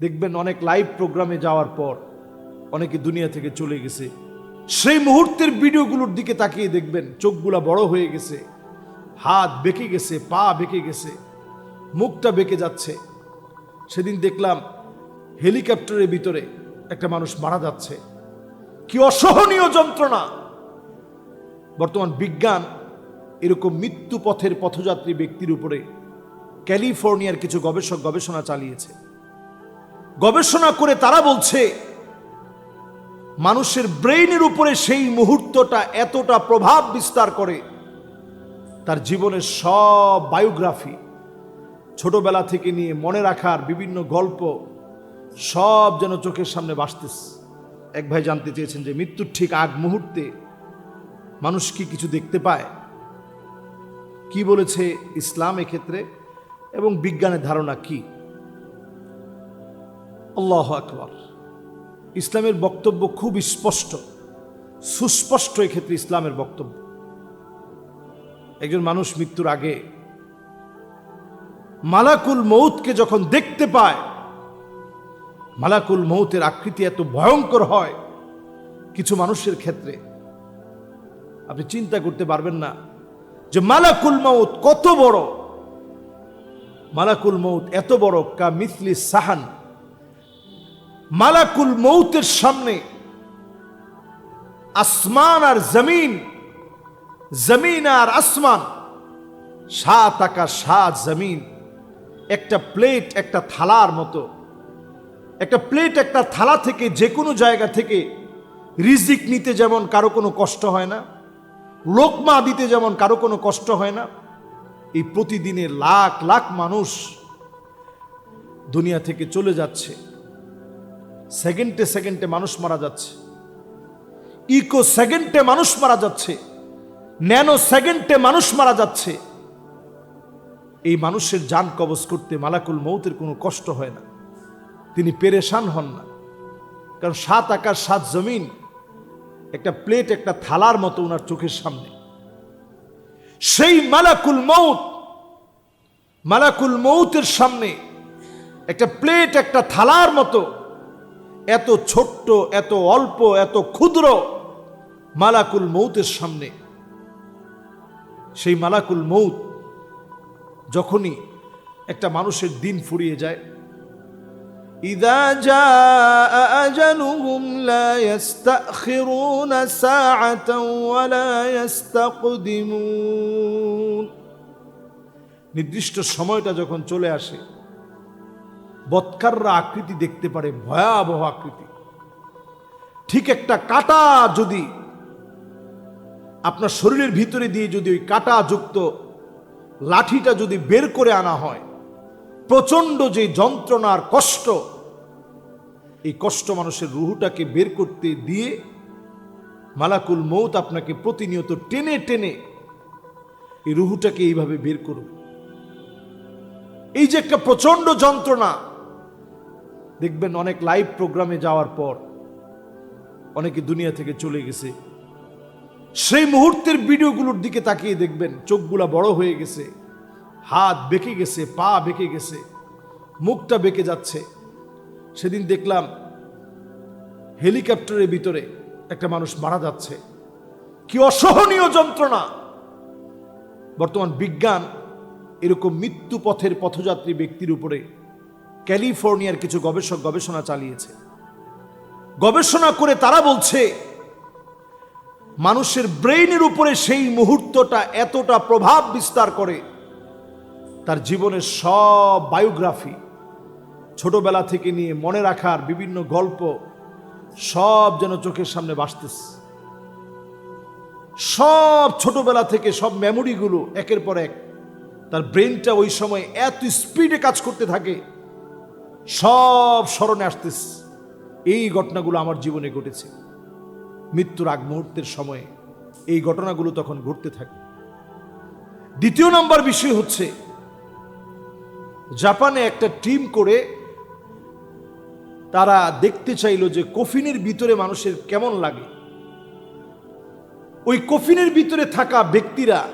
দেখবেন অনেক লাইভ প্রোগ্রামে যাওয়ার পর অনেকে দুনিয়া থেকে চলে গেছে। সেই মুহূর্তের ভিডিওগুলোর দিকে তাকিয়ে দেখবেন চোখগুলা বড় হয়ে গেছে, হাত বেঁকে গেছে, পা বেঁকে গেছে, মুখটা বেঁকে যাচ্ছে। সেদিন দেখলাম হেলিকপ্টারের ভিতরে একটা মানুষ মারা যাচ্ছে। কি অসহনীয় যন্ত্রণা! বর্তমান বিজ্ঞান এরকম মৃত্যু পথের পথযাত্রী ব্যক্তির উপরে ক্যালিফোর্নিয়ার কিছু গবেষক গবেষণা চালিয়েছে। গবেষণা করে তারা বলছে, মানুষের ব্রেইনের উপরে সেই মুহূর্তটা এতটা প্রভাব বিস্তার করে। তার জীবনের সব বায়োগ্রাফি, ছোটবেলা থেকে নিয়ে মনে রাখার বিভিন্ন গল্প, সব যেন চোখের সামনে ভাসতেছে এক ভাই জানতে চেয়েছেন যে মৃত্যুর ঠিক আগ মুহূর্তে মানুষ কি কিছু দেখতে পায়? কি বলেছে ইসলাম এক্ষেত্রে এবং বিজ্ঞানের ধারণা কি? আল্লাহ আকবর। ইসলামের বক্তব্য খুব স্পষ্ট, সুস্পষ্ট এক্ষেত্রে ইসলামের বক্তব্য। একজন মানুষ মৃত্যুর আগে মালাকুল মৌতকে যখন দেখতে পায়, মালাকুল মৌতের আকৃতি এত ভয়ঙ্কর হয়, কিছু মানুষের ক্ষেত্রে আপনি চিন্তা করতে পারবেন না যে মালাকুল মৌত কত বড়। মালাকুল মৌত এত বড় কা মিসলি সাহান। মালাকুল মৌতের সামনে আসমান আর জমিন জমিন আর আসমান, সাত আকাশ সাত জমিন, একটা প্লেট, একটা থালার মতো। একটা প্লেট, একটা থালা থেকে যে কোনো জায়গা থেকে রিজিক নিতে যেমন কারও কোনো কষ্ট হয় না, লোকমা দিতে যেমন কারও কোনো কষ্ট হয় না, এই প্রতিদিনে লাখ লাখ মানুষ দুনিয়া থেকে চলে যাচ্ছে। সেকেন্ডে সেকেন্ডে মানুষ মারা যাচ্ছে। ইকো সেকেন্ডে মানুষ মারা যাচ্ছে। ন্যানো সেকেন্ডে মানুষ মারা যাচ্ছে। এই মানুষের যান কবজ করতে মালাকুল মৌতের কোনো কষ্ট হয় না। তিনি পেরেশান হন না। কারণ সাত আকাশ সাত জমিন, একটা প্লেট, একটা থালার মতো ওনার চোখের সামনে। সেই মালাকুল মৌত মালাকুল মৌতের সামনে একটা প্লেট, একটা থালার মতো এত ছোট্ট, এত অল্প, এত ক্ষুদ্র মালাকুল মৌতের সামনে। সেই মালাকুল মৌত যখনই একটা মানুষের দিন ফুরিয়ে যায় নির্দিষ্ট সময়টা যখন চলে আসে বৎকাররা আকৃতি দেখতে পারে, ভয়াবহ আকৃতি। ঠিক একটা কাটা যদি আপনার শরীরের ভিতরে দিয়ে যদি ওই কাটা যুক্ত লাঠিটা যদি বের করে আনা হয় প্রচণ্ড যে যন্ত্রণার কষ্ট, এই কষ্ট মানুষের রুহুটাকে বের করতে দিয়ে মালাকুল মৌত আপনাকে প্রতিনিয়ত টেনে টেনে এই রুহুটাকে এইভাবে বের করবে এই যে একটা প্রচণ্ড যন্ত্রণা দেখবেন অনেক লাইভ প্রোগ্রামে যাওয়ার পর অনেকে দুনিয়া থেকে চলে গেছে। সেই মুহূর্তের ভিডিওগুলোর দিকে তাকিয়ে দেখবেন চোখগুলা বড় হয়ে গেছে, হাত বেঁকে গেছে, পা বেঁকে গেছে, মুখটা বেঁকে যাচ্ছে। সেদিন দেখলাম হেলিকপ্টারের ভিতরে একটা মানুষ মারা যাচ্ছে। কি অসহনীয় যন্ত্রণা! বর্তমান বিজ্ঞান এরকম মৃত্যু পথের পথযাত্রী ব্যক্তির উপরে ক্যালিফোর্নিয়ার কিছু গবেষক গবেষণা চালিয়েছে। গবেষণা করে তারা বলছে, মানুষের ব্রেইনের উপরে সেই মুহূর্তটা এতটা প্রভাব বিস্তার করে, তার জীবনের সব বায়োগ্রাফি, ছোটবেলা থেকে নিয়ে মনে রাখার বিভিন্ন গল্প, সব যেন চোখের সামনে ভাসতেছে সব ছোটবেলা থেকে সব মেমোরিগুলো একের পর এক, তার ব্রেনটা ওই সময় এত স্পিডে কাজ করতে থাকে সব স্মরণে আসতেছে। এই ঘটনাগুলো আমার জীবনে ঘটেছে। মৃত্যুর আগ মুহূর্তের সময়ে এই ঘটনাগুলো তখন ঘটতে থাকে। দ্বিতীয় নম্বর বিষয় হচ্ছে, জাপানে একটা টিম করে তারা দেখতে চাইল যে কফিনের ভিতরে মানুষের কেমন লাগে। ওই কফিনের ভিতরে থাকা ব্যক্তিরা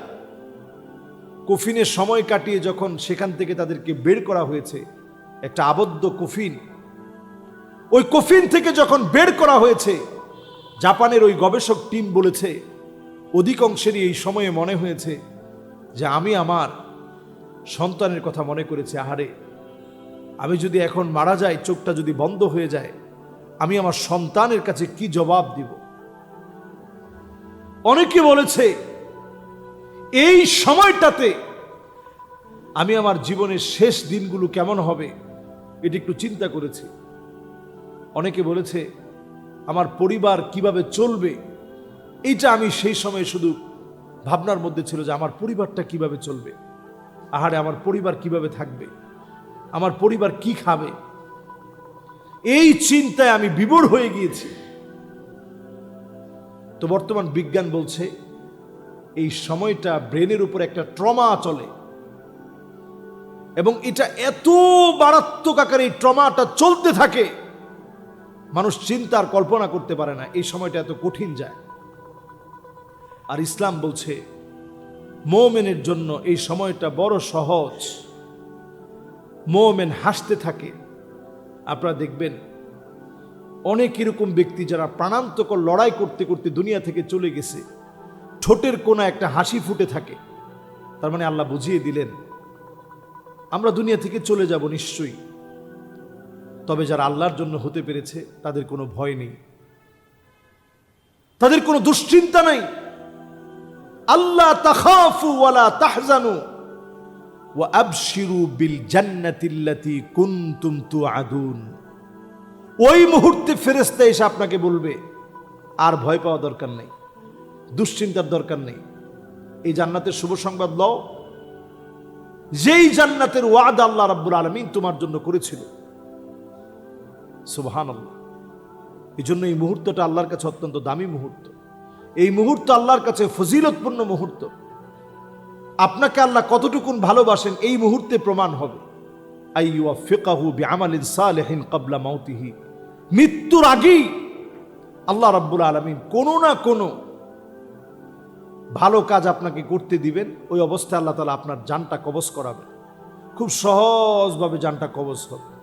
কফিনের সময় কাটিয়ে যখন সেখান থেকে তাদেরকে বের করা হয়েছে একটা আবদ্ধ কফিন। ওই কফিন থেকে যখন বের করা হয়েছে, জাপানের ওই গবেষক টিম বলেছে, অধিকাংশেরই এই সময়ে মনে হয়েছে যে আমি আমার সন্তানের কথা মনে করেছি, আহারে, আমি যদি এখন মারা যাই, চোখটা যদি বন্ধ হয়ে যায়, আমি আমার সন্তানের কাছে কি জবাব দিব? অনেকে বলেছে, এই সময়টাতে আমি আমার জীবনের শেষ দিনগুলো কেমন হবে, এটি একটু চিন্তা করেছি। অনেকে বলেছে, আমার পরিবার কীভাবে চলবে? এইটা আমি সেই সময় শুধু ভাবনার মধ্যে ছিল যে, আমার পরিবারটা কীভাবে চলবে? আহারে, আমার পরিবার কীভাবে থাকবে? আমার পরিবার কি খাবে? এই চিন্তায় আমি বিবর হয়ে গিয়েছি। তো বর্তমান বিজ্ঞান বলছে, এই সময়টা ব্রেনের উপর একটা ট্রমা চলে। এবং এটা এত মারাত্মক আকারে এই ট্রমাটা চলতে থাকে, মানুষ চিন্তার কল্পনা করতে পারে না, এই সময়টা এত কঠিন যায়। আর ইসলাম বলছে, মোমেনের জন্য এই সময়টা বড় সহজ। মোমেন হাসতে থাকে। আপনারা দেখবেন, অনেক এরকম ব্যক্তি যারা প্রাণান্তকর লড়াই করতে করতে দুনিয়া থেকে চলে গেছে, ঠোঁটের কোনা একটা হাসি ফুটে থাকে। তার মানে আল্লাহ বুঝিয়ে দিলেন আমরা দুনিয়া থেকে চলে যাব নিশ্চয়ই। তবে যারা আল্লাহর জন্য হতে পেরেছে, তাদের কোনো ভয় নেই। তাদের কোনো দুশ্চিন্তা নাই। আল্লাহ তাখাফু ওয়ালা তাহজানু ওয়া আবশিরু বিল জান্নাতিল্লাতি কুনতুম তুআদুন। ওই মুহূর্তে ফেরেশতা এসে আপনাকে বলবে, আর ভয় পাওয়া দরকার নেই, দুশ্চিন্তার দরকার নেই। এই জান্নাতের শুভ সংবাদ লও যেই জান্নাতের ওয়াদ আল্লাহ রাব্বুল আলমিন তোমার জন্য করেছিল। সুবহান আল্লাহ এই জন্য এই মুহূর্তটা আল্লাহর কাছে অত্যন্ত দামি মুহূর্ত। এই মুহূর্ত আল্লাহর কাছে ফজিলতপূর্ণ মুহূর্ত। আপনাকে আল্লাহ কতটুকুন ভালোবাসেন এই মুহূর্তে প্রমাণ হবে। আইয়ুয়া ফিকাহু মাউতিহি। মৃত্যুর আগেই আল্লাহ রাব্বুল আলমিন কোনো না কোনো ভালো কাজ আপনাকে করতে দিবেন, ওই অবস্থায় আল্লাহ তালা আপনার জানটা কবজ করাবেন। খুব সহজভাবে জানটা কবজ হবে।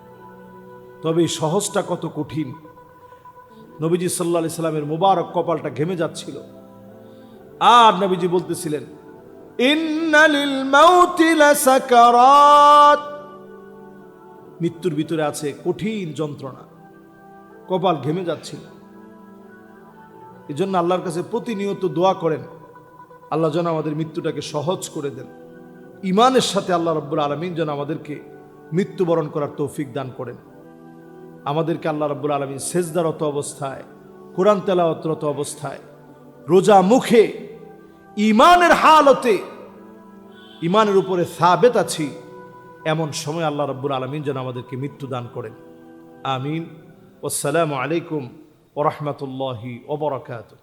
তবে এই সহজটা কত কঠিন। নবীজি সাল্লা সাল্লামের মুবারক কপালটা ঘেমে যাচ্ছিল। আর নবীজি বলতেছিলেন মৃত্যুর ভিতরে আছে কঠিন যন্ত্রণা। কপাল ঘেমে যাচ্ছিল। এজন্য আল্লাহর কাছে প্রতিনিয়ত দোয়া করেন আল্লাহ যেন আমাদের মৃত্যুটাকে সহজ করে দেন। ইমানের সাথে আল্লাহ রব্বুল আলমিন যেন আমাদেরকে মৃত্যুবরণ করার তৌফিক দান করেন। আমাদেরকে আল্লাহ রব্বুল আলমিন সেজদারত অবস্থায়, কোরআন তেলাওয়াতরত অবস্থায়, রোজা মুখে ইমানের হালতে ইমানের উপরে সাবেত আছি, এমন সময় আল্লাহ রব্বুল আলমিন যেন আমাদেরকে মৃত্যু দান করেন। আমিন। আসসালামু আলাইকুম ওরহমতুল্লাহি ওবরাকাতুহ